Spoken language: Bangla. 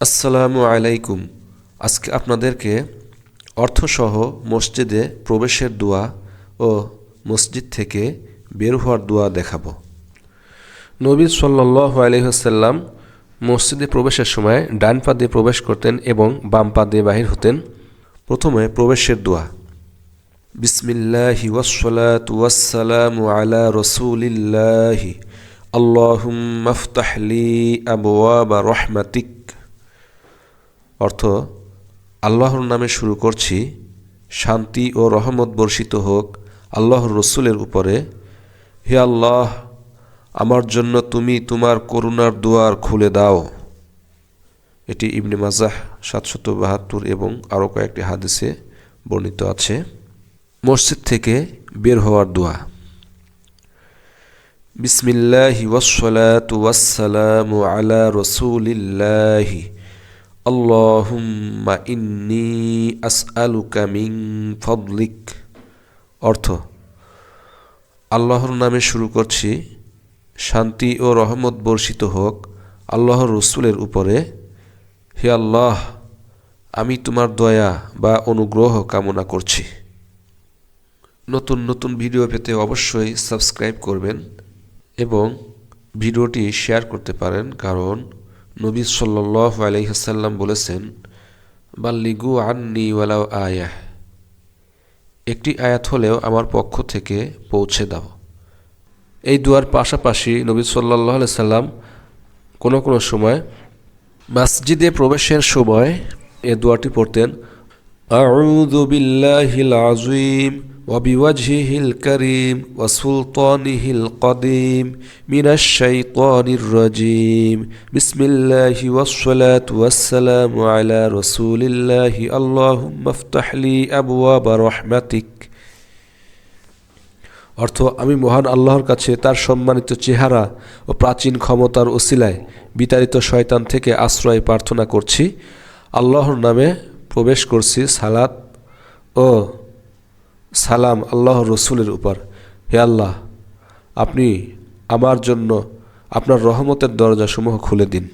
আসসালামু আলাইকুম। আজকে আপনাদেরকে অর্থসহ মসজিদে প্রবেশের দোয়া ও মসজিদ থেকে বের হওয়ার দোয়া দেখাবো। নবী সাল্লাহ আলহিহাসাল্লাম মসজিদে প্রবেশের সময় ডান পা দিয়ে প্রবেশ করতেন এবং বাম পা দিয়ে বাহির হতেন। প্রথমে প্রবেশের দোয়া। বিসমিল্লাহি ওয়াসসালাত আলা রসুলিল্লাহি। আল্লাহুম্মা আফতাহ লি আবওয়াবা রহমাতিক। অর্থ, আল্লাহর নামে শুরু করছি, শান্তি ও রহমত বর্ষিত হোক আল্লাহর রসুলের উপরে। হে আল্লাহ, আমার জন্য তুমি তোমার করুণার দুয়ার খুলে দাও। এটি ইবনে মাজাহ সাতশত বাহাত্তর এবং আরও কয়েকটি হাদিসে বর্ণিত আছে। মসজিদ থেকে বের হওয়ার দোয়া। বিসমিল্লাহি ওয়াসসালাতু ওয়াসসালামু আলা রসুলিল্লাহি। আল্লাহুম্মা ইন্নি আসআলুকা মিন ফদলিক অর্থ, আল্লাহর নামে শুরু করছি, শান্তি ও রহমত বর্ষিত হোক আল্লাহর রসুলের উপরে। হে আল্লাহ, আমি তোমার দয়া বা অনুগ্রহ কামনা করছি। নতুন নতুন ভিডিও পেতে অবশ্যই সাবস্ক্রাইব করবেন এবং ভিডিওটি শেয়ার করতে পারেন, কারণ নবী সাল্লাহ আলহিহাসাল্লাম বলেছেন, বাল্লিগু আন্নি ওয়ালাও আয়াহ। একটি আয়াত হলেও আমার পক্ষ থেকে পৌঁছে দাও। এই দুয়ার পাশাপাশি নবী সাল্লাহ সাল্লাম কোনো কোনো সময় মসজিদে প্রবেশের সময় এ দোয়াটি পড়তেন, আউযু বিল্লাহিল আযীম। وبوجهه الكريم وسلطانه القديم من الشيطان الرجيم بسم الله والصلاة والسلام على رسول الله اللهم افتح لي أبواب رحمتك অর্থ আমি মহান আল্লাহর কাছে তার সম্মানিত চেহারা ও প্রাচীন ক্ষমতার ওসিলায় বিতাড়িত শয়তান থেকে আশ্রয় প্রার্থনা করছি আল্লাহর নামে প্রবেশ করছি সালাত ও সালাম আল্লাহ রসুলের উপর। হে আল্লাহ আপনি আমার জন্য আপনার রহমতের দরজাসমূহ খুলে দিন।